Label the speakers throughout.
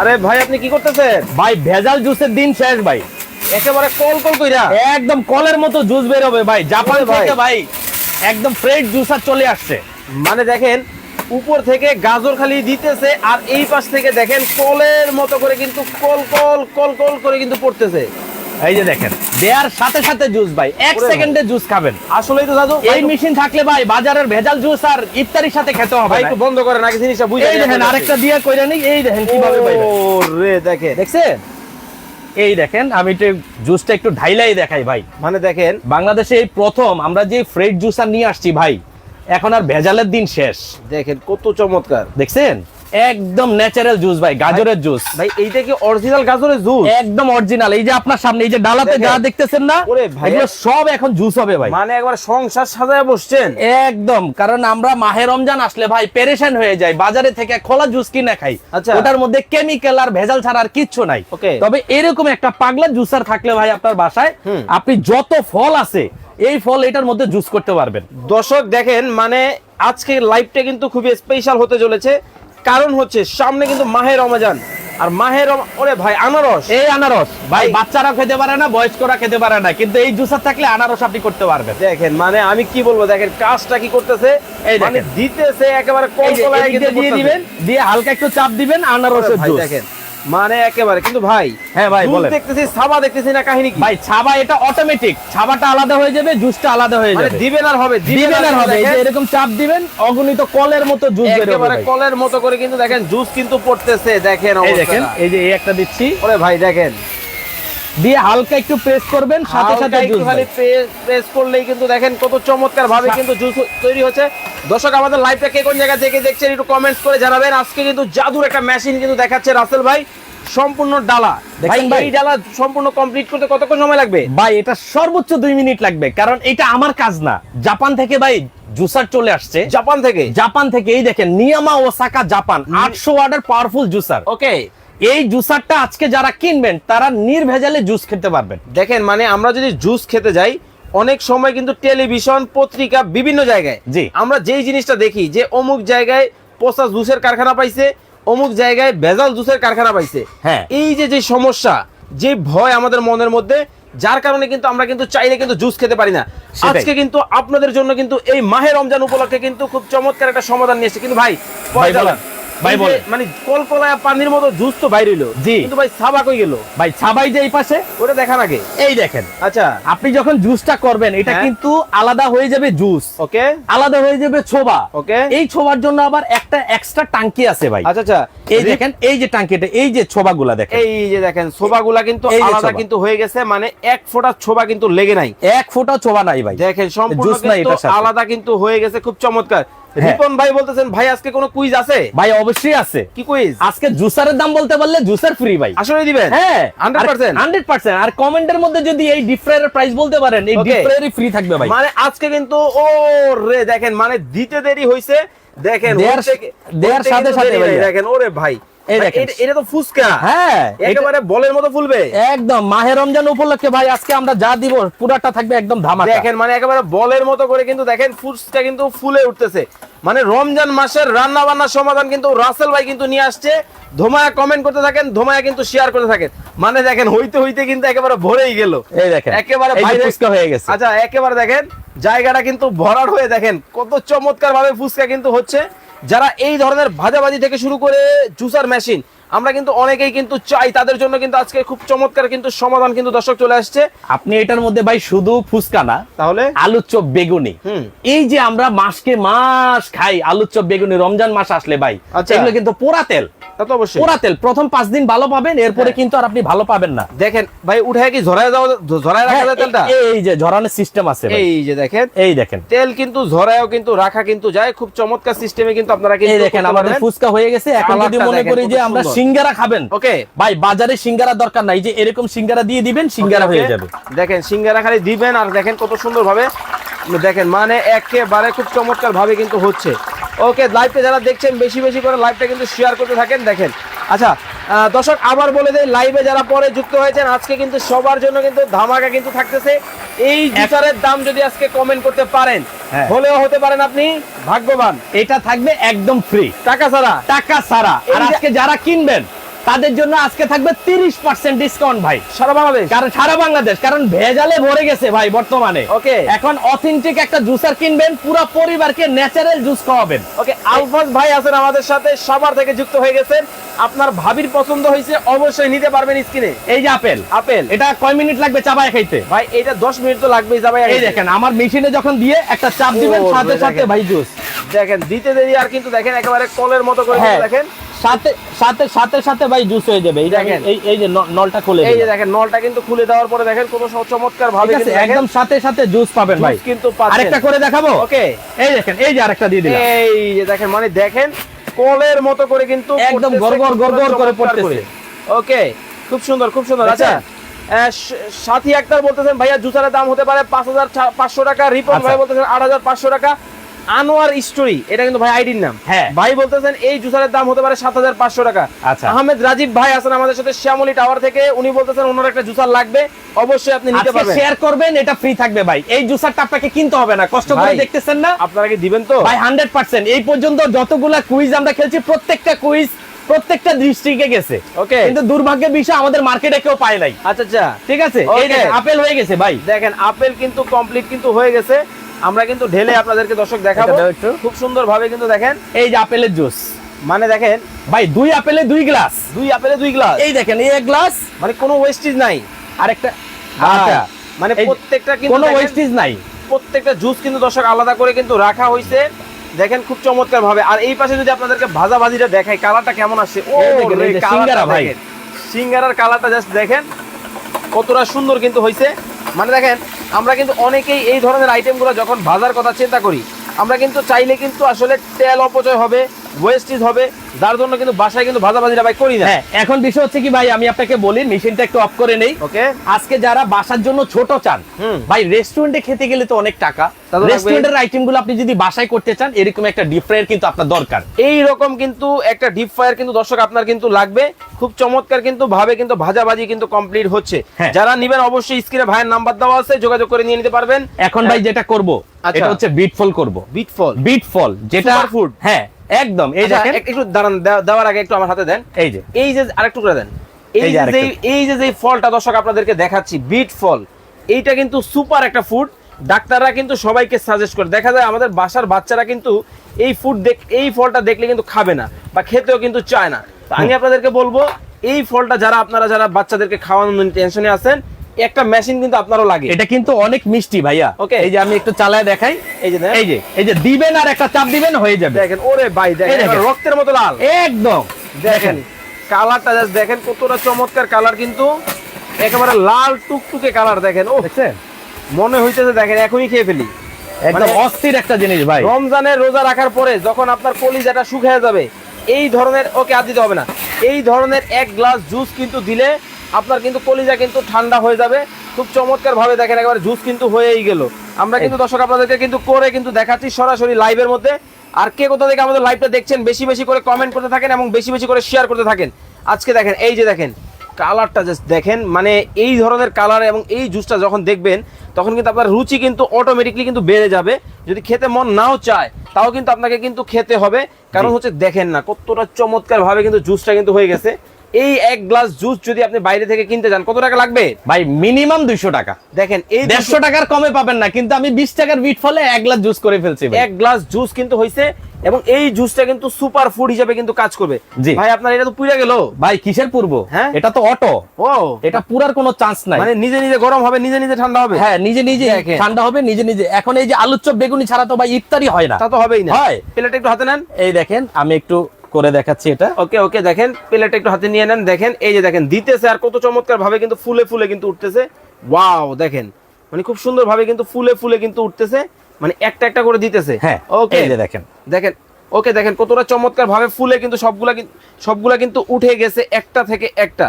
Speaker 1: আরে ভাই আপনি কি করতেছেন?
Speaker 2: ভাই ভেজাল জুসের দিন শেষ ভাই।
Speaker 1: একেবারে কল কল কইরা।
Speaker 2: একদম কলের মতো জুস বের হবে ভাই। জাপান
Speaker 1: ভাই।
Speaker 2: থেকে ভাই। একদম ফ্রেশ জুসার চলে আসছে।
Speaker 1: মানে দেখেন উপর থেকে গাজর খালি দিতেছে আর এই পাশ থেকে দেখেন কলের মতো করে কিন্তু কল কল কল কল করে কিন্তু পড়তেছে।
Speaker 2: এই যে দেখেন দেয়ার সাথে সাথে জুস ভাই এক সেকেন্ডে জুস খাবেন।
Speaker 1: আসলেই তো দাদু।
Speaker 2: এই মেশিন থাকলে ভাই বাজারের ভেজাল জুস আর ইফতারির সাথে খেতে হবে
Speaker 1: ভাই একটু বন্ধ করে নাকি জিনিসটা বুঝে
Speaker 2: এই দেখেন আরেকটা দিয়ে কইরা নেই এই দেখেন কীভাবে ভাই
Speaker 1: ও রে দেখেন।
Speaker 2: দেখছেন? এই দেখেন আমি একটু জুসটা একটু ঢাইলাই দেখাই ভাই।
Speaker 1: মানে দেখেন।
Speaker 2: বাংলাদেশে এই প্রথম আমরা যে ফ্রেশ জুসার নিয়ে আসছি ভাই এখন আর ভেজালের দিন শেষ।
Speaker 1: দেখেন কত চমৎকার।
Speaker 2: দেখছেন? একদম ন্যাচারাল জুস ভাই গাজরের জুস
Speaker 1: ভাই এইটা কি অরিজিনাল গাজরের জুস
Speaker 2: একদম অরিজিনাল এই যে আপনার সামনে এই যে ডালাতে যা দেখতেছেন না এগুলো সব এখন জুস হবে ভাই।
Speaker 1: মানে একবার সংসার সাজায় বসছেন।
Speaker 2: একদম কারণ আমরা মাহে রমজান আসলে ভাই পেরেশান হয়ে যায় বাজারে থেকে খোলা জুস কিনে খাই।
Speaker 1: আচ্ছা।
Speaker 2: ওটার মধ্যে কেমিক্যাল আর ভেজাল ছাড়া আর কিচ্ছু নাই।
Speaker 1: Okay.
Speaker 2: তবে এরকম একটা পাগলা জুসার থাকলে ভাই আপনার বাসায় আপনি যত ফল আছে এই ফল এটার মধ্যে জুস করতে পারবেন।
Speaker 1: দর্শক দেখেন মানে আজকে লাইভটা কিন্তু খুবই স্পেশাল হতে চলেছে। কারণ হচ্ছে সামনে কিন্তু মাহে রমজান। আর মাহের ওরে ভাই আনারস।
Speaker 2: এই আনারস। ভাই। বাচ্চারা খেতে পারে না বয়স্করা খেতে পারে না কিন্তু এই জুসার থাকলে আনারস আপনি করতে পারবেন।
Speaker 1: দেখেন মানে আমি কি বলব দেখেন কাজটা কি করতেছে?
Speaker 2: এই
Speaker 1: মানে দিতেছে একেবারে কম
Speaker 2: দিয়ে দিবেন দিয়ে হালকা একটু চাপ দিবেন আনারসের জুস।
Speaker 1: দেখেন মানে একেবারে কিন্তু ভাই
Speaker 2: হ্যাঁ ভাই, বলেন।
Speaker 1: দেখতেছি সাবা দেখতেছি না কাহিনী কি?
Speaker 2: ভাই ছাবা এটা অটোমেটিক ছাবাটা আলাদা হয়ে যাবে জুসটা আলাদা হয়ে
Speaker 1: মানে
Speaker 2: যাবে।
Speaker 1: দিবেন আর হবে
Speaker 2: দিবেন আর হবে এই যে এরকম চাপ দিবেন অগণিত কলের মতো জুস বের হবে
Speaker 1: একেবারে কলের মতো করে কিন্তু দেখেন জুস কিন্তু পড়তেছে দেখেন
Speaker 2: এই দেখেন এই যে এই একটা দিচ্ছি।
Speaker 1: ওরে ভাই দেখেন।
Speaker 2: দিয়ে হালকা একটু প্রেস করবেন সাথে সাথে জুস
Speaker 1: খালি প্রেস করলেই কিন্তু দেখেন কত চমৎকার ভাবে কিন্তু জুস তৈরি হচ্ছে। দর্শক আমাদের লাইভটা কে কোন জায়গা থেকে দেখছেন একটু কমেন্টস করে জানাবেন। আজকে কিন্তু জাদুর একটা মেশিন কিন্তু দেখাচ্ছে রাসেল ভাই। সম্পূর্ণ ডালা? এই ডালা সম্পূর্ণ কমপ্লিট করতে কতক্ষণ সময় লাগবে?
Speaker 2: ভাই এটা সর্বোচ্চ দুই মিনিট লাগবে কারণ এটা আমার কাজ না। জাপান থেকে ভাই জুসার চলে আসছে।
Speaker 1: জাপান থেকে?
Speaker 2: জাপান থেকে এই দেখেন নিয়ামা ওসাকা জাপান আটশো ওয়ার্ডের পাওয়ারফুল জুসার
Speaker 1: ওকে।
Speaker 2: এই জুসারটা আজকে যারা কিনবেন তারা নির্ভেজালে জুস খেতে পারবেন।
Speaker 1: দেখেন মানে আমরা যদি জুস খেতে যাই অনেক সময় কিন্তু টেলিভিশন পত্রিকা বিভিন্ন জায়গায়
Speaker 2: জি।
Speaker 1: আমরা যেই জিনিসটা দেখি যে অমুক জায়গায় পচা জুসের কারখানা পাইছে অমুক জায়গায় ভেজাল জুসের কারখানা পাইছে
Speaker 2: হ্যাঁ।
Speaker 1: এই যে যে সমস্যা যে ভয় আমাদের মনের মধ্যে যার কারণে কিন্তু আমরা কিন্তু চাইলে কিন্তু জুস খেতে পারি না। আজকে কিন্তু আপনাদের জন্য কিন্তু এই মাহে রমজান উপলক্ষে কিন্তু খুব চমৎকার একটা সমাধান নিয়েছে কিন্তু ভাই
Speaker 2: ভাই বলেন।
Speaker 1: মানে কলকলায় পানির মতো জুস তো বাইরে হইল।
Speaker 2: জি।
Speaker 1: কিন্তু ভাই সাবা কই গেল।
Speaker 2: ভাই ছাবাই যে এই পাশে
Speaker 1: ওটা দেখান আগে।
Speaker 2: এই দেখেন।
Speaker 1: আচ্ছা।
Speaker 2: আপনি যখন জুসটা করবেন এটা
Speaker 1: হ্যাঁ।
Speaker 2: কিন্তু আলাদা হয়ে যাবে জুস।
Speaker 1: ওকে।
Speaker 2: আলাদা হয়ে যাবে ছোবা।
Speaker 1: ওকে।
Speaker 2: এই ছোবার জন্য আবার একটা এক্সট্রা টাঙ্কি আছে ভাই।
Speaker 1: আচ্ছা আচ্ছা।
Speaker 2: এই দেখেন এই যে টাঙ্কিটা এই যে ছোবাগুলা দেখেন।
Speaker 1: এই যে দেখেন ছোবাগুলা কিন্তু আলাদা কিন্তু হয়ে গেছে মানে এক ফোঁটা ছোবা কিন্তু লেগে নাই।
Speaker 2: এক ফোঁটা ছোবা নাই ভাই।
Speaker 1: দেখেন সম্পূর্ণ। আলাদা কিন্তু হয়ে গেছে খুব চমৎকার। রিপন ভাই বলতেছেন ভাই আজকে কোনো কুইজ আছে?
Speaker 2: ভাই অবশ্যই আছে।
Speaker 1: কি কুইজ
Speaker 2: আজকে জুসারের দাম বলতে পারলে জুসার ফ্রি ভাই।
Speaker 1: আসলে দিবেন?
Speaker 2: হ্যাঁ।
Speaker 1: 100%
Speaker 2: হান্ড্রেড পার্সেন্ট আর কমেন্টের মধ্যে যদি এই ডিপ ফ্রাইয়ের প্রাইস বলতে পারেন এই
Speaker 1: ডিফ্রায়ারই
Speaker 2: ডিপ ফ্রি থাকবে ভাই।
Speaker 1: মানে আজকে কিন্তু ও রে দেখেন মানে দিতে দেরি হইছে। দেখেন
Speaker 2: দেয়ার- সাথে সাথে ভাই
Speaker 1: দেখেন ওরে ভাই। এটা- এটা তো ফুসকা
Speaker 2: হ্যাঁ
Speaker 1: একেবারে বলের মতো ফুলবে।
Speaker 2: একদম মাহে রমজান উপলক্ষে ভাই আজকে আমরা যা দিব পুরাটা থাকবে একদম ধামাকা।
Speaker 1: দেখেন মানে একেবারে বলের মতো করে কিন্তু দেখেন ফুডসটা কিন্তু ফুলে উঠতেছে। মানে রমজান মাসের রান্না বান্নার সমাধান কিন্তু রাসেল ভাই কিন্তু নিয়ে আসছে। ধোমায়া কমেন্ট করতে থাকেন ধোমায়া কিন্তু শেয়ার করতে থাকেন। মানে দেখেন হইতে হইতে কিন্তু একেবারে ভরেই গেল।
Speaker 2: এই দেখেন
Speaker 1: একেবারে
Speaker 2: হয়ে গেছে।
Speaker 1: আচ্ছা একেবারে দেখেন জায়গাটা কিন্তু ভরাট হয়ে দেখেন কত চমৎকার ভাবে ফুচকা কিন্তু হচ্ছে। যারা এই ধরনের ভাজাভাজি থেকে শুরু করে জুসার মেশিন আমরা কিন্তু অনেকেই কিন্তু চাই তাদের জন্য কিন্তু আজকে খুব চমৎকার কিন্তু সমাধান কিন্তু দর্শক চলে আসছে
Speaker 2: আপনি এটার মধ্যে ভাই শুধু ফুচকা না
Speaker 1: তাহলে
Speaker 2: আলুর চপ বেগুনি। এই যে আমরা মাসকে মাস খাই আলুর চপ বেগুনি রমজান মাস আসলে ভাই
Speaker 1: আচ্ছা।
Speaker 2: এগুলো কিন্তু পোড়া তেল
Speaker 1: তা তো অবশ্যই।
Speaker 2: পোড়া তেল প্রথম পাঁচ দিন ভালো পাবেন এরপরে। কিন্তু আর আপনি ভালো পাবেন না।
Speaker 1: দেখেন ভাই উঠে কি ঝরায় যাওয়া ঝরায় রাখা যায় তেলটা?
Speaker 2: এই- এই যে ঝরানোর সিস্টেম আছে
Speaker 1: এই যে দেখেন।
Speaker 2: এই দেখেন।
Speaker 1: তেল কিন্তু ঝরায়ও কিন্তু রাখা কিন্তু যায়। খুব চমৎকার সিস্টেমে কিন্তু আপনারা কিন্তু
Speaker 2: দেখেন আমাদের ফুচকা হয়ে গেছে। এখন যদি মনে করি যে আমরা সিঙ্গারা খাবেন
Speaker 1: ওকে।
Speaker 2: ভাই বাজারে সিঙ্গারা দরকার নাই। যে এরকম সিঙ্গারা দিয়ে দিবেন সিঙ্গারা হয়ে যাবে।
Speaker 1: দেখেন সিঙ্গারা খালি দিবেন আর দেখেন কত সুন্দর ভাবে দেখেন মানে একেবারে খুব চমৎকার ভাবে কিন্তু হচ্ছে। ওকে লাইভটা যারা দেখছেন বেশি বেশি করে লাইভটা কিন্তু শেয়ার করতে থাকেন। দেখেন আচ্ছা দর্শক আবার বলে দেয় লাইভে যারা পরে যুক্ত হয়েছেন আজকে কিন্তু সবার জন্য কিন্তু ধামাকা কিন্তু থাকতেছে। এই জুতারের দাম যদি আজকে কমেন্ট করতে পারেন
Speaker 2: হ্যাঁ।
Speaker 1: হলেও হতে পারেন আপনি ভাগ্যবান।
Speaker 2: এটা থাকবে একদম ফ্রি
Speaker 1: টাকা ছাড়া।
Speaker 2: টাকা ছাড়া। আর আজকে যারা কিনবেন তাদের জন্য আজকে থাকবে তিরিশ পার্সেন্ট ডিসকাউন্ট ভাই।
Speaker 1: সারা বাংলাদেশ?
Speaker 2: কারণ সারা বাংলাদেশ কারণ ভেজালে ভরে গেছে ভাই বর্তমানে।
Speaker 1: Okay.
Speaker 2: এখন অথেন্টিক একটা জুসার কিনবেন পুরো পরিবারকে ন্যাচারাল জুস খাওয়াবেন।
Speaker 1: ওকে আলফাজ ভাই আছেন আমাদের সাথে সবার থেকে যুক্ত হয়ে গেছেন। আপনার ভাবির পছন্দ হয়েছে অবশ্যই নিতে পারবেন স্ক্রিনে।
Speaker 2: এই যে আপেল।
Speaker 1: আপেল।
Speaker 2: এটা কয় মিনিট লাগবে চাবায় খাইতে?
Speaker 1: ভাই এটা 10 মিনিট তো লাগবেই যাবে
Speaker 2: এই দেখেন আমার মেশিনে যখন দিয়ে একটা চাপ দিবেন সাথে সাথে ভাই জুস
Speaker 1: দেখেন দিতে দেরি আর কিন্তু দেখেন একেবারে কলের মতো করে
Speaker 2: হ্যাঁ।
Speaker 1: দেখেন।
Speaker 2: সাথে সাথে সাথে সাথে ভাই জুস হয়ে যাবে। এই
Speaker 1: দেখেন।
Speaker 2: এই এই যে নলটা খুলে
Speaker 1: এই যে দেখেন নলটা কিন্তু খুলে দেওয়ার পরে দেখেন কত চমৎকার ভাবে কিন্তু
Speaker 2: একদম সাথে সাথে জুস পাবেন ভাই।
Speaker 1: কিন্তু
Speaker 2: আরেকটা করে দেখাবো?
Speaker 1: ওকে।
Speaker 2: এই দেখেন এই যে আরেকটা দিয়ে দিলাম।
Speaker 1: এই যে দেখেন মানে দেখেন কলের মতো করে কিন্তু
Speaker 2: একদম গড়গড় গড়গড় করে পড়তেছে।
Speaker 1: ওকে খুব সুন্দর খুব সুন্দর। আচ্ছা সাথী আক্তার বলতেছেন ভাইয়া জুতারের দাম হতে পারে পাঁচ হাজার পাঁচশো টাকা রিপন
Speaker 2: আচ্ছা।
Speaker 1: ভাই বলতেছেন আট হাজার পাঁচশো টাকা। আনোয়ার স্টোরি এটা কিন্তু ভাই আইডির নাম।
Speaker 2: হ্যাঁ।
Speaker 1: ভাই বলতেছেন এই জুসারের দাম হতে পারে সাত হাজার পাঁচশো টাকা।
Speaker 2: আচ্ছা।
Speaker 1: আহমেদ রাজীব ভাই আছেন আমাদের সাথে শ্যামলী টাওয়ার থেকে উনি বলতেছেন ওনার একটা জুসার লাগবে অবশ্যই আপনি নিতে পারবেন।
Speaker 2: শেয়ার করবেন এটা ফ্রি থাকবে ভাই। এই জুসারটা আপনাকে কিনতে হবে না কষ্ট করে দেখতেছেন না?
Speaker 1: আপনারা কি দিবেন তো?
Speaker 2: ভাই হান্ড্রেড পার্সেন্ট এই পর্যন্ত যতগুলা কুইজ আমরা খেলছি প্রত্যেকটা কুইজ প্রত্যেকটা দৃষ্টিকে গেছে।
Speaker 1: ওকে
Speaker 2: কিন্তু দুর্ভাগ্যের বিষয় আমাদের মার্কেটে কেউ পায় নাই।
Speaker 1: আচ্ছা আচ্ছা।
Speaker 2: ঠিক আছে? এই আপেল হয়ে গেছে ভাই।
Speaker 1: দেখেন আপেল কিন্তু কমপ্লিট কিন্তু হয়ে গেছে। আমরা কিন্তু ঢেলে আপনাদেরকে দর্শক দেখাবো।
Speaker 2: একটু।
Speaker 1: খুব সুন্দর ভাবে কিন্তু দেখেন।
Speaker 2: এই যে আপেলের জুস।
Speaker 1: মানে দেখেন।
Speaker 2: ভাই দুই আপেলে দুই গ্লাস।
Speaker 1: দুই আপেলে দুই গ্লাস।
Speaker 2: এই দেখেন এই এক গ্লাস।
Speaker 1: মানে কোনো ওয়েস্টেজ নাই।
Speaker 2: আরেকটা
Speaker 1: আচ্ছা। মানে প্রত্যেকটা কিন্তু
Speaker 2: কোনো ওয়েস্টেজ নাই।
Speaker 1: প্রত্যেকটা জুস কিন্তু দর্শক আলাদা করে কিন্তু রাখা হয়েছে দেখেন খুব চমৎকার ভাবে আর এই পাশে যদি আপনাদেরকে ভাজা ভাজিটা দেখাই কালারটা কেমন আসছে? ও
Speaker 2: সিঙ্গারা ভাই।
Speaker 1: সিঙ্গারার কালারটা জাস্ট দেখেন। কতটা সুন্দর কিন্তু হয়েছে মানে দেখেন আমরা কিন্তু অনেকেই এই ধরনের আইটেমগুলো যখন ভাজার কথা চিন্তা করি, আমরা কিন্তু চাইলে কিন্তু আসলে তেল অপচয় হবে ওয়েস্টেজ হবে যার জন্য কিন্তু বাসায় কিন্তু ভাজা ভাজিটা ভাই করি না।
Speaker 2: হ্যাঁ এখন বিষয় হচ্ছে কি ভাই আমি আপনাকে বলি মেশিনটা একটু অফ করে নেই।
Speaker 1: ওকে।
Speaker 2: আজকে যারা বাসার জন্য ছোট চান ভাই রেস্টুরেন্টে খেতে গেলে তো অনেক টাকা। রেস্টুরেন্টের আইটেমগুলো আপনি যদি বাসায় করতে চান এরকম একটা ডিপ ফ্রায়ার কিন্তু আপনার দরকার।
Speaker 1: এই রকম কিন্তু একটা ডিপ ফায়ার কিন্তু দর্শক আপনার কিন্তু লাগবে। খুব চমৎকার কিন্তু ভাবে কিন্তু ভাজাভাজি কিন্তু কমপ্লিট হচ্ছে।
Speaker 2: হ্যাঁ।
Speaker 1: যারা নিবেন অবশ্যই স্ক্রিনে ভাইয়ের নাম্বার দেওয়া আছে যোগাযোগ করে নিয়ে নিতে পারবেন।
Speaker 2: এখন ভাই যেটা করব
Speaker 1: আচ্ছা।
Speaker 2: এটা হচ্ছে বিট ফল করব।
Speaker 1: বিট ফল
Speaker 2: বিট ফল যেটা
Speaker 1: ফুড
Speaker 2: হ্যাঁ একদম এই
Speaker 1: আচ্ছা,
Speaker 2: দেখেন।
Speaker 1: একটু দাঁড়ান দেওয়ার আগে একটু আমার হাতে দেন।
Speaker 2: এই যে।
Speaker 1: এই যে আরেকটু করে দেন। এই
Speaker 2: যে
Speaker 1: এই যে যে ফলটা দর্শক আপনাদেরকে দেখাচ্ছি বিট ফল এইটা কিন্তু সুপার একটা ফুড। ডাক্তাররা কিন্তু সবাইকে সাজেস্ট করে। দেখা যায় আমাদের বাসার বাচ্চারা কিন্তু এই ফুড দেখ এই ফলটা দেখলে কিন্তু খাবে না বা খেতেও কিন্তু চায় না। তো আমি আপনাদেরকে বলব এই ফলটা যারা আপনারা যারা বাচ্চাদেরকে খাওয়ানোর টেনশনে আছেন একটা মেশিন কিন্তু আপনারও লাগে।
Speaker 2: এটা কিন্তু অনেক মিষ্টি ভাইয়া।
Speaker 1: Okay.
Speaker 2: এই যে আমি একটু চালায় দেখাই।
Speaker 1: এই যে
Speaker 2: এই যে এই যে দিবেন আর একটা চাপ দিবেন হয়ে যাবে।
Speaker 1: দেখেন ওরে ভাই দেখেন রক্তের মতো লাল।
Speaker 2: একদম।
Speaker 1: দেখেন কালারটা জাস্ট দেখেন কতটা চমৎকার কালার কিন্তু। একেবারে লাল টুকটুকে কালার দেখেন। ও মনে হইতেছে দেখেন এখনই খেয়ে ফেলি।
Speaker 2: একদম
Speaker 1: মানে-
Speaker 2: অস্থির একটা জিনিস ভাই।
Speaker 1: রমজানের রোজা রাখার পরে যখন আপনার কলিজাটা শুকিয়ে যাবে এই ধরনের ওকে আর দিতে হবে না। এই ধরনের এক গ্লাস জুস কিন্তু দিলে আপনার কিন্তু কলিজা কিন্তু ঠান্ডা হয়ে যাবে। খুব চমৎকার ভাবে দেখেন একেবারে জুস কিন্তু হয়েই গেল। আমরা কিন্তু দর্শক আপনাদেরকে কিন্তু করে কিন্তু দেখাচ্ছি সরাসরি লাইভের মধ্যে। আর কে কোথা থেকে আমাদের লাইভটা দেখছেন বেশি বেশি করে কমেন্ট করতে থাকেন এবং বেশি বেশি করে শেয়ার করতে থাকেন। আজকে দেখেন এই যে দেখেন কালারটা জাস্ট দেখেন মানে এই ধরনের কালার এবং এই জুসটা যখন দেখবেন তখন কিন্তু আপনার রুচি কিন্তু অটোমেটিকলি কিন্তু বেড়ে যাবে। যদি খেতে মন নাও চায় তাও কিন্তু আপনাকে কিন্তু খেতে হবে। কারণ হচ্ছে দেখেন না কতটা চমৎকার ভাবে কিন্তু জুসটা কিন্তু হয়ে গেছে। এই এক গ্লাস জুস যদি আপনি বাইরে থেকে কিনতে যান কত টাকা লাগবে?
Speaker 2: ভাই মিনিমাম দুইশো টাকা।
Speaker 1: দেখেন এই
Speaker 2: দেড়শো টাকার কমে পাবেন না কিন্তু আমি বিশ টাকার বিট ফলে এক গ্লাস জুস করে ফেলছি
Speaker 1: এক গ্লাস জুস কিন্তু হয়েছে এবং এই জুসটা কিন্তু সুপার ফুড হিসেবে কিন্তু কাজ করবে।
Speaker 2: জি।
Speaker 1: ভাই আপনার এটা তো পুড়ে গেল।
Speaker 2: ভাই কিসের পূর্ব?
Speaker 1: হ্যাঁ?
Speaker 2: এটা তো অটো
Speaker 1: ও।
Speaker 2: এটা পুরার কোনো চান্স নাই।
Speaker 1: মানে নিজে নিজে গরম হবে নিজে নিজে ঠান্ডা হবে?
Speaker 2: হ্যাঁ নিজে নিজে ঠান্ডা হবে নিজে নিজে। এখন এই যে আলুর চপ বেগুনি ছাড়া তো ভাই ইফতারি হয় না।
Speaker 1: তা তো হবেই না।
Speaker 2: হয়।
Speaker 1: প্লেট একটু হাতে নেন।
Speaker 2: এই দেখেন আমি একটু করে দেখাচ্ছি এটা।
Speaker 1: ওকে ওকে দেখেন প্লেট একটু হাতে নিয়ে নেন। দেখেন এই যে দেখেন দিতেছে আর কত চমৎকার ভাবে কিন্তু ফুলে ফুলে কিন্তু উঠতেছে। ওয়াও দেখেন মানে খুব সুন্দর ভাবে কিন্তু ফুলে ফুলে কিন্তু উঠতেছে। মানে একটা একটা করে দিতেছে।
Speaker 2: হ্যাঁ
Speaker 1: ওকে
Speaker 2: এই যে দেখেন।
Speaker 1: দেখেন ওকে দেখেন কতটা চমৎকার ভাবে ফুলে কিন্তু সবগুলা সবগুলা কিন্তু উঠে গেছে একটা থেকে একটা।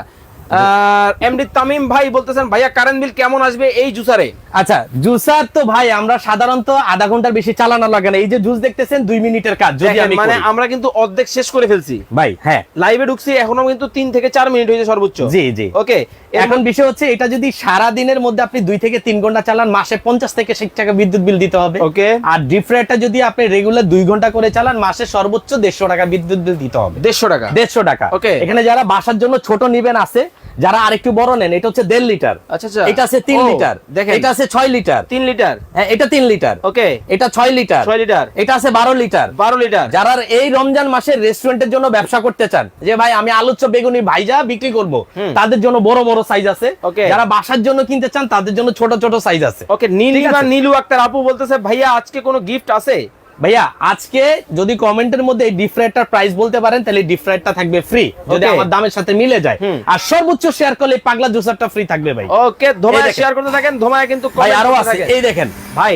Speaker 1: আর এমডি তামিম ভাই বলতেছেন ভাইয়া কারেন্ট বিল কেমন আসবে এই জুসারে?
Speaker 2: আচ্ছা জুসার তো ভাই আমরা সাধারণত আধা ঘণ্টার বেশি চালানো লাগে না। এই যে জুস দেখতেছেন দুই মিনিটের কাজ যদি আমি
Speaker 1: মানে আমরা কিন্তু অর্ধেক শেষ করে ফেলছি।
Speaker 2: ভাই হ্যাঁ।
Speaker 1: লাইভে ঢুকছি এখনও কিন্তু তিন থেকে চার মিনিট হয়েছে সর্বোচ্চ।
Speaker 2: জি জি।
Speaker 1: ওকে
Speaker 2: এখন বিষয় হচ্ছে এটা যদি সারা দিনের মধ্যে আপনি দুই থেকে তিন ঘণ্টা চালান মাসে পঞ্চাশ থেকে ষাট টাকা বিদ্যুৎ বিল দিতে হবে।
Speaker 1: ওকে
Speaker 2: আর ডিফ্রেটা যদি আপনি রেগুলার দুই ঘণ্টা করে চালান মাসে সর্বোচ্চ দেড়শো টাকা বিদ্যুৎ বিল দিতে হবে।
Speaker 1: দেড়শো টাকা?
Speaker 2: দেড়শো টাকা।
Speaker 1: Okay.
Speaker 2: এখানে যারা বাসার জন্য ছোট নিবেন আছে যারা আরেকটু বড় নেন এটা হচ্ছে দেড় লিটার।
Speaker 1: আচ্ছা আচ্ছা।
Speaker 2: এটা আছে তিন লিটার।
Speaker 1: দেখেন।
Speaker 2: এটা আছে ছয় লিটার।
Speaker 1: তিন লিটার?
Speaker 2: হ্যাঁ এটা তিন লিটার।
Speaker 1: ওকে।
Speaker 2: এটা ছয় লিটার।
Speaker 1: ছয় লিটার।
Speaker 2: এটা আছে বারো লিটার।
Speaker 1: বারো লিটার।
Speaker 2: যারা এই রমজান মাসে রেস্টুরেন্টের জন্য ব্যবসা করতে চান যে ভাই আমি আলুচ্চ বেগুনি ভাইজা বিক্রি করব তাদের জন্য বড় বড় সাইজ আছে।
Speaker 1: ওকে।
Speaker 2: যারা বাসার জন্য কিনতে চান তাদের জন্য ছোট ছোট সাইজ আছে।
Speaker 1: ওকে
Speaker 2: নীল
Speaker 1: নীলু আক্তার আপু বলতেছে ভাইয়া আজকে কোনো গিফট আছে?
Speaker 2: ভাইয়া আজকে যদি কমেন্টের মধ্যে এই ডিফ্রাইটার প্রাইস বলতে পারেন তাহলে ডিফ্রাইটটা থাকবে ফ্রি যদি আমার দামের সাথে মিলে যায়। আর সর্বোচ্চ শেয়ার করলে পাগলা জুসারটা ফ্রি থাকবে ভাই।
Speaker 1: ওকে ধোমায় শেয়ার করতে থাকেন ধোমায় কিন্তু
Speaker 2: ভাই
Speaker 1: আরও
Speaker 2: আছে। এই দেখেন।
Speaker 1: ভাই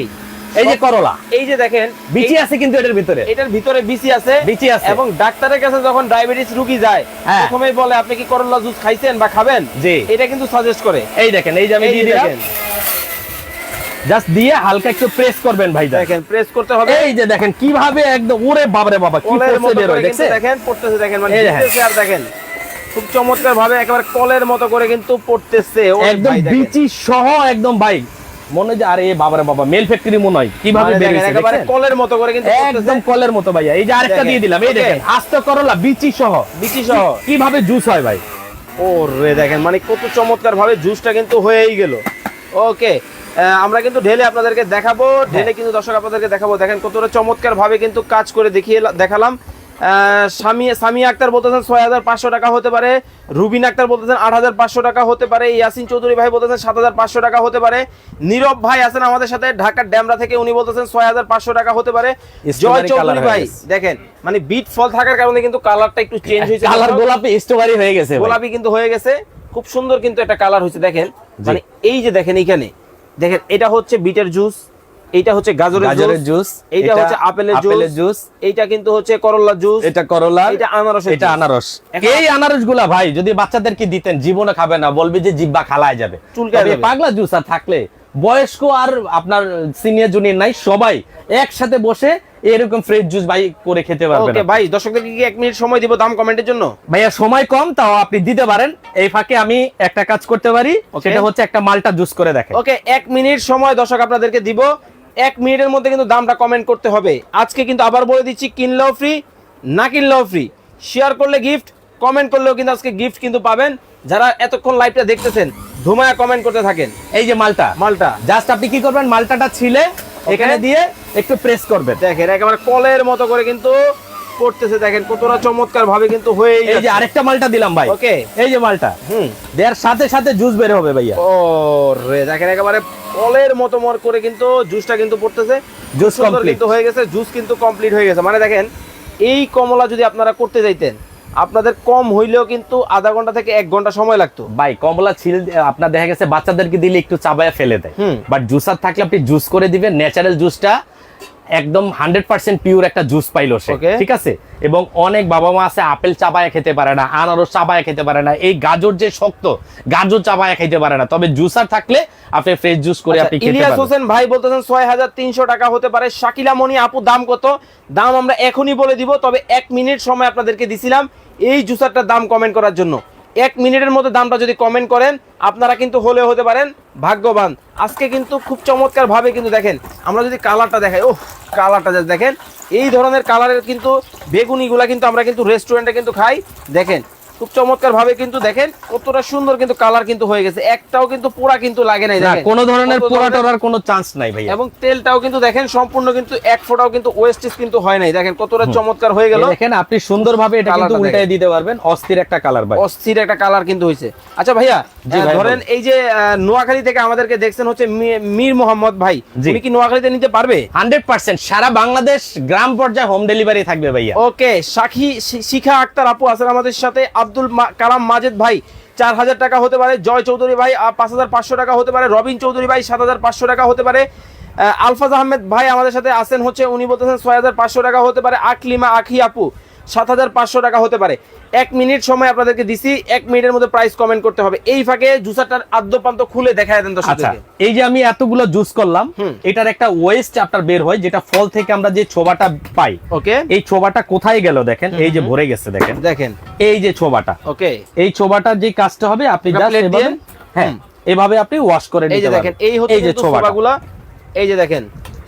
Speaker 2: এই যে করলা
Speaker 1: এই যে দেখেন
Speaker 2: বিচি আছে কিন্তু এটার ভিতরে।
Speaker 1: এটার ভিতরে বিচি আছে।
Speaker 2: বিচি আছে।
Speaker 1: এবং ডাক্তারের কাছে যখন ডায়াবেটিস রোগী যায়
Speaker 2: হ্যাঁ।
Speaker 1: প্রথমেই বলে আপনি কি করলা জুস খাইছেন বা খাবেন?
Speaker 2: জি।
Speaker 1: এটা কিন্তু সাজেস্ট করে।
Speaker 2: এই দেখেন এই যে আমি দিয়ে দিলাম। জাস্ট দিয়ে হালকা একটু প্রেস করবেন ভাই
Speaker 1: দেখেন প্রেস করতে হবে।
Speaker 2: এই যে দেখেন কীভাবে একদম ওরে বাবারে বাবা কি
Speaker 1: মতো
Speaker 2: বের হয় দেখছেন?
Speaker 1: দেখেন পড়তেছে দেখেন মানে আর দেখেন খুব চমৎকার ভাবে একেবারে কলের মতো করে কিন্তু পড়তেছে।
Speaker 2: একদম বিচি সহ একদম ভাই। মনে যে আরে বাবারে বাবা মেল ফ্যাক্টরি মনে হয়। কীভাবে
Speaker 1: মানে
Speaker 2: বের হয়েছে
Speaker 1: একেবারে কলের মতো করে কিন্তু
Speaker 2: একদম কলের মতো ভাইয়া। এই যে আরেকটা দিয়ে দিলাম এই. দেখেন আস্ত করলা বিচি সহ।
Speaker 1: বিচি সহ।
Speaker 2: কীভাবে জুস হয় ভাই?
Speaker 1: ওরে দেখেন মানে কত চমৎকার ভাবে জুসটা কিন্তু হয়েই গেল। ওকে আমরা কিন্তু ঢেলে আপনাদেরকে দেখাবো।
Speaker 2: হ্যাঁ।
Speaker 1: ঢেলে কিন্তু দর্শক আপনাদেরকে দেখাবো। দেখেন কতটা চমৎকার ভাবে কিন্তু কাজ করে দেখিয়ে দেখালাম। আহ, সামিয়া আক্তার বলতেছেন ছয় হাজার পাঁচশো টাকা হতে পারে। রুবিন আক্তার বলতেছেন আট হাজার পাঁচশো টাকা হতে পারে। ইয়াসিন চৌধুরী ভাই বলতেছেন সাত হাজার পাঁচশো টাকা হতে পারে। নীরব ভাই আছেন আমাদের সাথে ঢাকার ড্যামরা থেকে। উনি বলতেছেন ছয় হাজার পাঁচশো টাকা হতে পারে। জয় চৌধুরী ভাই দেখেন মানে বিট ফল থাকার কারণে কিন্তু কালারটা একটু চেঞ্জ হয়েছে।
Speaker 2: কালার গোলাপি স্ট্রবেরি হয়ে গেছে
Speaker 1: গোলাপি কিন্তু হয়ে গেছে। খুব সুন্দর কিন্তু একটা কালার হয়েছে দেখেন। মানে এই যে দেখেন এইখানে দেখেন এটা হচ্ছে বিটের জুস এটা হচ্ছে গাজরের জুস এটা হচ্ছে আপেলের জুস এটা কিন্তু হচ্ছে করলা জুস
Speaker 2: এটা করলা
Speaker 1: এটা আনারস
Speaker 2: এটা আনারস। এই আনারসগুলা ভাই যদি বাচ্চাদেরকে দিতেন জীবনে খাবে না বলবে যে জিব্বা খালায় যাবে। পাগলা জুস আর থাকলে বয়স্ক আর আপনার সিনিয়র জুনিয়র নাই সবাই একসাথে বসে এরকম ফ্রেশ জুস ভাই করে খেতে পারবে
Speaker 1: ওকে ভাই দর্শকদেরকে কি এক মিনিট সময় দিব দাম কমেন্টের জন্য?
Speaker 2: ভাইয়া সময় কম তাও আপনি দিতে পারেন। এই ফাঁকে আমি একটা কাজ করতে পারি সেটা হচ্ছে একটা মালটা জুস করে দেখেন।
Speaker 1: ওকে এক মিনিট সময় দর্শক আপনাদেরকে দিব। এক মিনিটের মধ্যে কিন্তু দামটা কমেন্ট করতে হবে। আজকে কিন্তু আবার বলে দিচ্ছি কিনলেও ফ্রি না কিনলেও ফ্রি শেয়ার করলে গিফট কমেন্ট করলেও কিন্তু আজকে গিফট কিন্তু পাবেন। যারা এতক্ষণ লাইভটা দেখতেছেন ধুমায়া কমেন্ট করতে থাকেন।
Speaker 2: এই যে মালটা।
Speaker 1: মালটা।
Speaker 2: জাস্ট আপনি কি করবেন? মালটাটা ছিলে এখানে দিয়ে একটু প্রেস করবেন।
Speaker 1: দেখেন একেবারে কলের মতো করে কিন্তু করতেছে দেখেন কতটা চমৎকার ভাবে কিন্তু হয়ে
Speaker 2: এই যে আরেকটা মালটা দিলাম ভাই।
Speaker 1: ওকে
Speaker 2: এই যে মালটা।
Speaker 1: হুম।
Speaker 2: দেওয়ার সাথে সাথে জুস বের হবে ভাইয়া।
Speaker 1: ও রে দেখেন একেবারে কলের মতো মর করে কিন্তু জুসটা কিন্তু পড়তেছে।
Speaker 2: জুস কমপ্লিট
Speaker 1: হয়ে গেছে জুস কিন্তু কমপ্লিট হয়ে গেছে। মানে দেখেন এই কমলা যদি আপনারা করতে যাইতেন আপনাদের কম হইলেও কিন্তু আধা ঘণ্টা থেকে এক ঘণ্টা সময় লাগতো
Speaker 2: ভাই কমলা ছিল আপনার দেখা গেছে বাচ্চাদেরকে দিলে একটু চাবায়া ফেলে দেয়। বাট জুসার থাকলে আপনি জুস করে দিবেন ন্যাচারাল জুসটা একদম হান্ড্রেড পার্সেন্ট পিওর একটা জুস পাইলো সে ঠিক আছে? এবং অনেক বাবা মা আছে আপেল চাবায়া খেতে পারে না আনারস চাবায়া খেতে পারে না এই গাজর যে শক্ত গাজর চাবায়া খেতে পারে না। তবে জুসার থাকলে আপনি ফ্রেশ জুস করে আপনি
Speaker 1: ইলিয়াস হোসেন ভাই বলতেছেন ছয় হাজার তিনশো টাকা হতে পারে। শাকিলা মনি আপু দাম কত? দাম আমরা এখনই বলে দিব তবে এক মিনিট সময় আপনাদেরকে দিছিলাম। এই জুসারটার দাম কমেন্ট করার জন্য। এক মিনিটের মধ্যে দামটা যদি কমেন্ট করেন, আপনারা কিন্তু হলে হতে পারেন ভাগ্যবান। আজকে কিন্তু খুব চমৎকারভাবে কিন্তু দেখেন, আমরা যদি কালারটা দেখাই ও কালারটা দেখেন, এই ধরনের কালারের কিন্তু বেগুনিগুলা কিন্তু আমরা কিন্তু রেস্টুরেন্টে কিন্তু খাই। দেখেন খুব চমৎকার ভাবে কিন্তু দেখেন কতটা সুন্দর কিন্তু কালার কিন্তু হয়ে গেছে। একটাও কিন্তু পোড়া কিন্তু লাগে নাই
Speaker 2: কোনো ধরনের পোড়া টোড়ার কোনো চান্স নাই ভাইয়া।
Speaker 1: এবং তেলটাও কিন্তু দেখেন সম্পূর্ণ কিন্তু এক ফোঁটাও কিন্তু ওয়েস্টেজ কিন্তু হয় নাই। দেখেন কতটা চমৎকার হয়ে গেল।
Speaker 2: দেখেন আপনি সুন্দরভাবে এটা কিন্তু উল্টাই দিতে পারবেন অস্থির একটা কালার ভাই।
Speaker 1: অস্থির একটা কালার কিন্তু হয়েছে। আচ্ছা ভাইয়া ধরেন এই যে নোয়াখালী থেকে আমাদেরকে দেখছেন হচ্ছে মীর মোহাম্মদ ভাই। উনি কি নোয়াখালীতে নিতে পারবে?
Speaker 2: হান্ড্রেড পার্সেন্ট সারা বাংলাদেশ গ্রাম পর্যায়ে হোম ডেলিভারি থাকবে ভাইয়া।
Speaker 1: ওকে সাখী শিখা আক্তার আপু আছেন আমাদের সাথে। আব্দুল কালাম মাজেদ ভাই, চার হাজার টাকা হতে পারে। জয় চৌধুরী ভাই পাঁচ হাজার পাঁচশো টাকা হতে পারে। রবিন চৌধুরী ভাই, সাত হাজার পাঁচশো টাকা হতে পারে। আলফাজ আহমেদ ভাই আমাদের সাথে আসেন হচ্ছে, উনি বলতেছেন ছয় হাজার পাঁচশো টাকা হতে পারে। আকলিমা আখি আপু সাত হাজার পাঁচশো টাকা হতে পারে। এক মিনিট সময় আপনাদেরকে দিছি এক মিনিটের মধ্যে প্রাইস কমেন্ট করতে হবে। এই ফাঁকে জুসারটার আদ্যপান্ত খুলে দেখায় দেন
Speaker 2: আচ্ছা এই যে আমি এতগুলো জুস করলাম এটার একটা ওয়েস্ট আপনার বের হয় যেটা ফল থেকে আমরা যে ছোবাটা পাই।
Speaker 1: ওকে
Speaker 2: এই ছোবাটা কোথায় গেল দেখেন? এই যে ভরে গেছে দেখেন।
Speaker 1: দেখেন।
Speaker 2: এই যে ছোবাটা।
Speaker 1: ওকে
Speaker 2: এই ছোবাটার যে কাজটা হবে আপনি? হ্যাঁ। এভাবে আপনি ওয়াশ করে
Speaker 1: এই যে দেখেন এই হচ্ছে
Speaker 2: এই যে
Speaker 1: সোবাগুলা এই যে দেখেন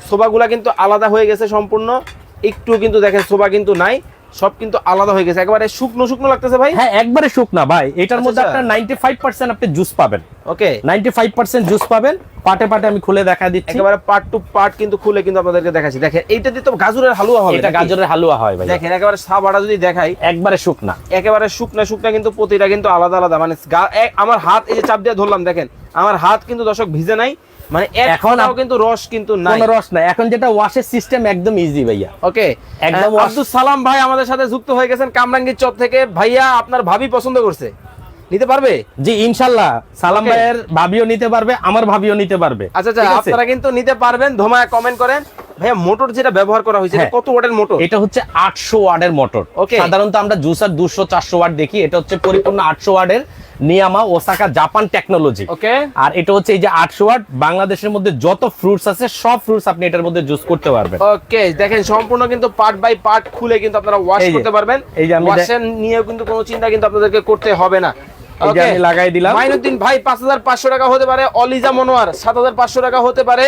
Speaker 1: সোবাগুলা কিন্তু আলাদা হয়ে গেছে সম্পূর্ণ। একটু কিন্তু দেখেন সোবা কিন্তু নাই। সব কিন্তু আলাদা হয়ে গেছে। একেবারে শুকনো শুকনো লাগতেছে ভাই?
Speaker 2: হ্যাঁ একবারে শুকনা ভাই। এটার
Speaker 1: আচ্ছা,
Speaker 2: মধ্যে
Speaker 1: আচ্ছা।
Speaker 2: আপনার 95% আপনি জুস পাবেন।
Speaker 1: ওকে।
Speaker 2: 95% জুস পাবেন। পাটে পাটে আমি খুলে দেখা দিচ্ছি।
Speaker 1: একেবারে পার্ট টু পার্ট কিন্তু খুলে কিন্তু আপনাদেরকে দেখাচ্ছি। দেখেন এইটা দিয়ে তো গাজরের হালুয়া হবে
Speaker 2: এটা গাজরের হালুয়া হয় ভাই।
Speaker 1: দেখেন একেবারে সাবাটা যদি দেখাই
Speaker 2: একবারে শুকনা।
Speaker 1: একেবারে শুকনা শুকনা কিন্তু প্রতিটা কিন্তু আলাদা আলাদা। মানে আমার হাত এই যে চাপ দিয়ে ধরলাম দেখেন আমার হাত কিন্তু দর্শক ভিজে নাই। মানে
Speaker 2: এখন
Speaker 1: কিন্তু রস কিন্তু নাই।
Speaker 2: কোনো রস নাই। এখন যেটা ওয়াশের সিস্টেম একদম ইজি ভাইয়া।
Speaker 1: ওকে
Speaker 2: একদম
Speaker 1: আব্দুল সালাম ভাই আমাদের সাথে যুক্ত হয়ে গেছেন কামরাঙ্গীর থেকে। ভাইয়া আপনার ভাবি পছন্দ করছে। নিতে পারবে?
Speaker 2: জি ইনশাল্লাহ। সালাম ভাইয়ের ভাবিও নিতে পারবে আমার ভাবিও নিতে পারবে।
Speaker 1: আচ্ছা আচ্ছা আপনারা কিন্তু নিতে পারবেন। ধোমায় কমেন্ট করেন। ভাইয়া মোটর যেটা ব্যবহার করা হয়েছে
Speaker 2: হ্যাঁ।
Speaker 1: কত ওয়াটের মোটর?
Speaker 2: এটা হচ্ছে আটশো ওয়ার্ডের মোটর।
Speaker 1: Okay.
Speaker 2: সাধারণত আমরা জুসার দুশো চারশো ওয়ার্ড দেখি। এটা হচ্ছে পরিপূর্ণ আটশো ওয়ার্ডের নিয়ামা ওসাকা জাপান টেকনোলজি
Speaker 1: ওকে
Speaker 2: আর এটা হচ্ছে এই যে আটশো ওয়াট বাংলাদেশের মধ্যে যত ফ্রুটস আছে সব ফ্রুটস আপনি এটার মধ্যে জুস করতে পারবেন।
Speaker 1: ওকে দেখেন সম্পূর্ণ কিন্তু পার্ট বাই পার্ট খুলে কিন্তু আপনারা ওয়াশ করতে পারবেন।
Speaker 2: এই যে আমি
Speaker 1: নিয়েও কিন্তু কোনো চিন্তা কিন্তু আপনাদেরকে করতে হবে না।
Speaker 2: আমি লাগাই দিলাম।
Speaker 1: মাইনুদ্দিন ভাই পাঁচ হাজার পাঁচশো টাকা হতে পারে। অলিজা মনোয়ার সাত হাজার পাঁচশো টাকা হতে পারে।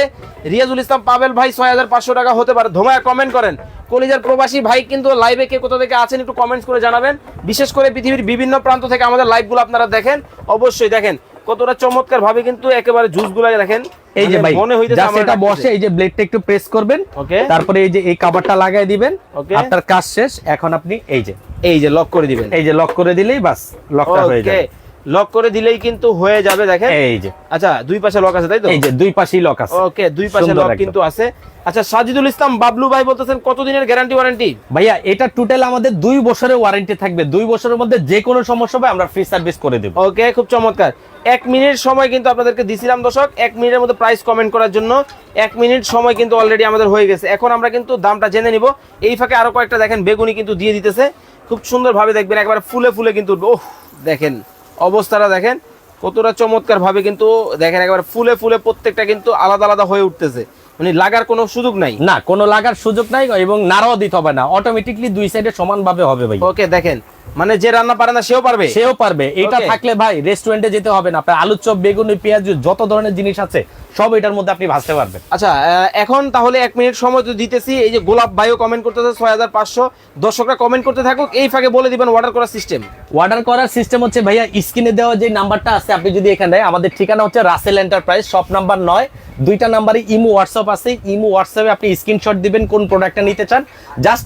Speaker 1: রিয়াজুল ইসলাম পাবেল ভাই ছয় হাজার পাঁচশো টাকা হতে পারে। ধোমায় কমেন্ট করেন। কলিজার প্রবাসী ভাই কিন্তু লাইভে কে কোথা থেকে আছেন একটু কমেন্টস করে জানাবেন। বিশেষ করে পৃথিবীর বিভিন্ন প্রান্ত থেকে আমাদের লাইভগুলো আপনারা দেখেন। অবশ্যই দেখেন কতটা চমৎকার ভাবে কিন্তু একেবারে জুসগুলো দেখেন।
Speaker 2: এই যে
Speaker 1: মানে
Speaker 2: ভাই
Speaker 1: মনে হইতেছে আমার
Speaker 2: এটা বসে এই যে ব্লেডটা একটু প্রেস করবেন।
Speaker 1: Okay.
Speaker 2: তারপরে এই যে এই কভারটা লাগাই দিবেন।
Speaker 1: Okay.
Speaker 2: আপনার কাজ শেষ এখন আপনি এই যে
Speaker 1: এই যে লক করে দিবেন।
Speaker 2: এই যে লক করে দিলেই বাস লকটা হয়ে
Speaker 1: ওকে
Speaker 2: যাবে।
Speaker 1: লক করে দিলেই কিন্তু হয়ে যাবে দেখেন।
Speaker 2: এই যে।
Speaker 1: আচ্ছা দুই পাশে লক আছে তাই তো?
Speaker 2: এই যে দুই পাশেই লক আছে।
Speaker 1: ওকে দুই পাশে লক কিন্তু আছে। আচ্ছা সাজিদুল ইসলাম বাবলু ভাই বলতেছেন কতদিনের গ্যারান্টি ওয়ারেন্টি
Speaker 2: ভাইয়া এটা টোটাল আমাদের দুই বছরের ওয়ারেন্টি থাকবে। দুই বছরের মধ্যে যে কোনো সমস্যা হবে আমরা ফ্রি সার্ভিস করে দেব।
Speaker 1: ওকে খুব চমৎকার। এক মিনিট সময় কিন্তু আপনাদেরকে দিছিলাম দর্শক। এক মিনিটের মধ্যে প্রাইস কমেন্ট করার জন্য এক মিনিট সময় কিন্তু অলরেডি আমাদের হয়ে গেছে। এখন আমরা কিন্তু দামটা জেনে নিব। এই ফাঁকে আরও কয়েকটা দেখেন বেগুনি কিন্তু দিয়ে দিতেছে। খুব সুন্দরভাবে দেখবেন একবার ফুলে ফুলে কিন্তু ওহ দেখেন। অবস্থাটা দেখেন কতটা চমৎকার ভাবে কিন্তু দেখেন একবার ফুলে ফুলে প্রত্যেকটা কিন্তু আলাদা আলাদা হয়ে উঠতেছে। মানে লাগার কোনো সুযোগ নাই।
Speaker 2: না কোনো লাগার সুযোগ নাই এবং নাড়াও দিতে হবে না অটোমেটিকলি দুই সাইডে সমানভাবে হবে ভাই।
Speaker 1: ওকে দেখেন মানে যে রান্না পারে না সেও পারবে?
Speaker 2: সেও পারবে। এটা থাকলে ভাই রেস্টুরেন্টে যেতে হবে না। আপনার আলুর চপ বেগুনি পেঁয়াজ যত ধরনের জিনিস আছে সব এটার মধ্যে আপনি ভাজতে পারবেন।
Speaker 1: আচ্ছা এখন তাহলে এক মিনিট সময় তো দিতেছি এই যে গোলাপ ভাইও কমেন্ট করতেছে ছয় হাজার পাঁচশো। দর্শকরা কমেন্ট করতে থাকুক এই ফাঁকে বলে দিবেন অর্ডার করার সিস্টেম
Speaker 2: অর্ডার করার সিস্টেম হচ্ছে ভাইয়া স্ক্রিনে দেওয়া যে নাম্বারটা আছে আপনি যদি এখানে আমাদের ঠিকানা হচ্ছে রাসেল এন্টারপ্রাইজ শপ নাম্বার নয় দুইটা নাম্বারে ইমো হোয়াটসঅ্যাপ আছে। ইমো হোয়াটসঅ্যাপে আপনি স্ক্রিনশট দিবেন কোন প্রোডাক্টটা নিতে চান। জাস্ট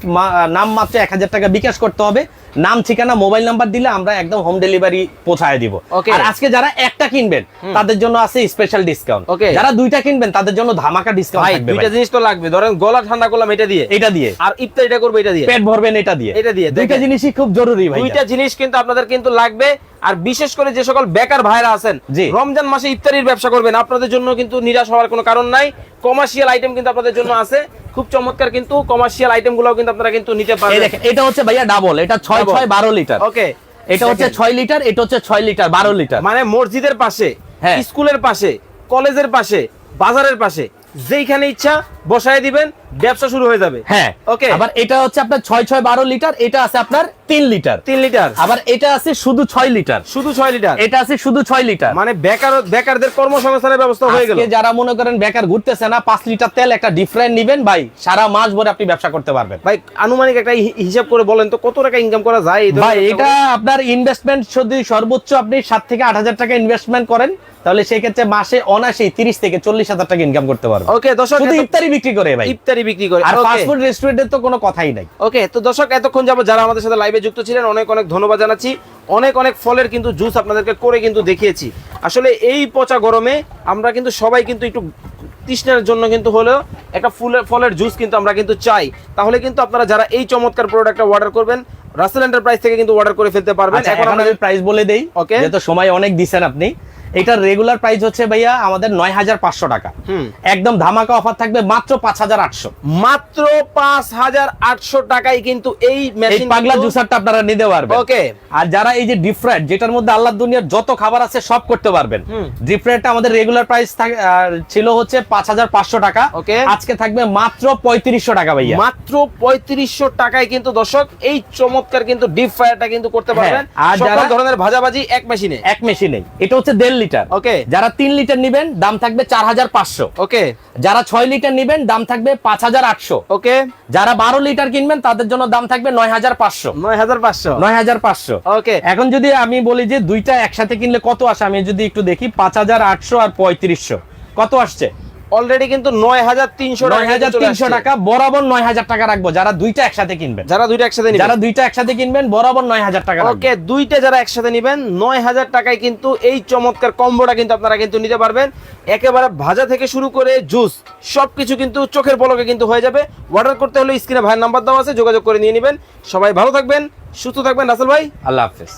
Speaker 2: নাম মাত্র এক হাজার টাকা বিকাশ করতে হবে। নাম ঠিকানা মোবাইল নাম্বার দিলে আমরা একদম হোম ডেলিভারি পৌঁছায় দিব. আর আজকে যারা একটা কিনবেন তাদের জন্য আছে স্পেশাল ডিসকাউন্ট
Speaker 1: Okay.
Speaker 2: যারা দুইটা কিনবেন তাদের জন্য ধামাকা ডিসকাউন্ট থাকবে
Speaker 1: দুইটা জিনিস তো লাগবে। ধরেন গলা ঠান্ডা করলাম এটা দিয়ে।
Speaker 2: এটা দিয়ে।
Speaker 1: আর ইফতারিটা করব এটা দিয়ে।
Speaker 2: পেট ভরবেন এটা দিয়ে।
Speaker 1: এটা দিয়ে,
Speaker 2: দুইটা জিনিসই খুব জরুরি ভাই
Speaker 1: দুইটা জিনিস কিন্তু আপনাদের কিন্তু লাগবে। আর বিশেষ করে যে সকল বেকার ভাইরা আছেন রমজান মাসে ইফতারির ব্যবসা করবেন আপনাদের জন্য কিন্তু নিরাশ হওয়ার কোনো কারণ নাই। কমার্শিয়াল আইটেম কিন্তু আপনাদের জন্য আছে। খুব চমৎকার কিন্তু কমার্শিয়াল আইটেমগুলো কিন্তু আপনারা কিন্তু নিতে পারবেন।
Speaker 2: দেখেন এটা হচ্ছে ভাইয়া ডাবল এটা ছয় ছয় বারো লিটার।
Speaker 1: ওকে
Speaker 2: এটা হচ্ছে ছয় লিটার এটা হচ্ছে ছয় লিটার বারো লিটার।
Speaker 1: মানে মসজিদের পাশে
Speaker 2: হ্যাঁ।
Speaker 1: স্কুলের পাশে কলেজের পাশে বাজারের পাশে যেইখানে ইচ্ছা বসায় দিবেন ব্যবসা শুরু হয়ে যাবে।
Speaker 2: হ্যাঁ
Speaker 1: ওকে
Speaker 2: আবার এটা হচ্ছে আপনার ছয় ছয় বারো লিটার এটা আছে আপনার তিন লিটার।
Speaker 1: তিন লিটার।
Speaker 2: আবার এটা আছে শুধু ছয় লিটার।
Speaker 1: শুধু ছয় লিটার?
Speaker 2: এটা আছে শুধু ছয় লিটার।
Speaker 1: মানে বেকার বেকারদের কর্মসংস্থানের ব্যবস্থা হয়ে গেল।
Speaker 2: যারা মনে করেন বেকার ঘুরতেছে না পাঁচ লিটার তেল একটা ডিফারেন্ট নিবেন ভাই সারা মাস ভরে আপনি ব্যবসা করতে পারবেন।
Speaker 1: ভাই আনুমানিক একটা হিসাব করে বলেন তো কত টাকা ইনকাম করা যায়
Speaker 2: ভাই এটা আপনার ইনভেস্টমেন্ট যদি সর্বোচ্চ আপনি সাত থেকে আট হাজার টাকা ইনভেস্টমেন্ট করেন তাহলে সেক্ষেত্রে মাসে অনায়াসে তিরিশ থেকে চল্লিশ হাজার টাকা ইনকাম করতে পারবেন
Speaker 1: ওকে দর্শক
Speaker 2: শুধু ইফতারি বিক্রি করে ভাই।
Speaker 1: ইফতারি বিক্রি করে
Speaker 2: আর
Speaker 1: ওকে।
Speaker 2: ফাস্টফুড রেস্টুরেন্টের তো কোনো কথাই নাই।
Speaker 1: ওকে তো দর্শক এতক্ষণ যাব যারা আমাদের সাথে লাইভে যুক্ত ছিলেন অনেক অনেক ধন্যবাদ জানাচ্ছি। অনেক অনেক ফলের কিন্তু জুস আপনাদেরকে করে কিন্তু দেখিয়েছি। আসলে এই পচা গরমে আমরা কিন্তু সবাই কিন্তু একটু তৃষ্ণার জন্য কিন্তু হলেও একটা ফুলের ফলের জুস কিন্তু আমরা কিন্তু চাই। তাহলে কিন্তু আপনারা যারা এই চমৎকার প্রোডাক্টটা অর্ডার করবেন রাসেল এন্টারপ্রাইজ থেকে কিন্তু অর্ডার করে ফেলতে পারবেন।
Speaker 2: আচ্ছা,
Speaker 1: এখন আমাদের
Speaker 2: প্রাইস বলে দেই।
Speaker 1: ওকে
Speaker 2: যেহেতু সময় অনেক দিছেন আপনি এটার রেগুলার প্রাইস হচ্ছে ভাইয়া আমাদের নয় হাজার পাঁচশো টাকা। একদম ধামাকা অফার থাকবে মাত্র পাঁচ হাজার আটশো।
Speaker 1: মাত্র পাঁচ হাজার আটশো টাকায় কিন্তু এই মেশিন
Speaker 2: পাগলা জুসারটা আপনারা নিতে পারবেন।
Speaker 1: ওকে
Speaker 2: আর যারা এই যে ডিফ্রেন্ট যেটার মধ্যে আল্লাহ দুনিয়ার যত খাবার আছে সব করতে পারবেন।
Speaker 1: হুম।
Speaker 2: আমাদের রেগুলার প্রাইস ছিল হচ্ছে পাঁচ হাজার পাঁচশো টাকা।
Speaker 1: Okay.
Speaker 2: আজকে থাকবে মাত্র পঁয়ত্রিশশো টাকা ভাইয়া।
Speaker 1: মাত্র পঁয়ত্রিশশো টাকায় কিন্তু দর্শক এই চমৎকার কিন্তু ডিপ ফ্রায়ারটা কিন্তু করতে পারবেন।
Speaker 2: হ্যাঁ, আর
Speaker 1: সকল
Speaker 2: যারা-
Speaker 1: ধরনের ভাজাভাজি এক মেশিনে
Speaker 2: এক মেশিনে এটা হচ্ছে দেড় লিটার।
Speaker 1: ওকে।
Speaker 2: যারা তিন লিটার নিবেন দাম থাকবে চার হাজার পাঁচশো।
Speaker 1: ওকে।
Speaker 2: যারা ছয় লিটার নিবেন দাম থাকবে পাঁচ হাজার আটশো।
Speaker 1: ওকে।
Speaker 2: যারা বারো লিটার কিনবেন তাদের জন্য দাম থাকবে নয় হাজার পাঁচশো।
Speaker 1: নয় হাজার পাঁচশো।
Speaker 2: নয় হাজার পাঁচশো।
Speaker 1: ওকে।
Speaker 2: এখন যদি আমি বলি যে দুইটা একসাথে কিনলে কত আসে আমি যদি একটু দেখি পাঁচ হাজার আটশো আর পঁয়ত্রিশশো। কত আসছে?
Speaker 1: অলরেডি কিন্তু নয় হাজার তিনশো
Speaker 2: নয় হাজার তিনশো টাকা বরাবর নয় হাজার টাকা রাখব। যারা দুইটা একসাথে কিনবেন।
Speaker 1: যারা দুইটা একসাথে
Speaker 2: যারা দুইটা একসাথে কিনবেন বরাবর নয় হাজার টাকা
Speaker 1: ওকে দুইটা যারা একসাথে নিবেন নয় হাজার টাকায় কিন্তু এই চমৎকার কম্বোটা কিন্তু আপনারা কিন্তু নিতে পারবেন। একেবারে ভাজা থেকে শুরু করে জুস সবকিছু কিন্তু চোখের পলকে কিন্তু হয়ে যাবে। অর্ডার করতে হলে স্ক্রিনে ভাইয়ের নাম্বার দেওয়া আছে যোগাযোগ করে নিয়ে নেবেন। সবাই ভালো থাকবেন সুস্থ থাকবেন। রাসেল ভাই।
Speaker 2: আল্লাহ হাফেজ।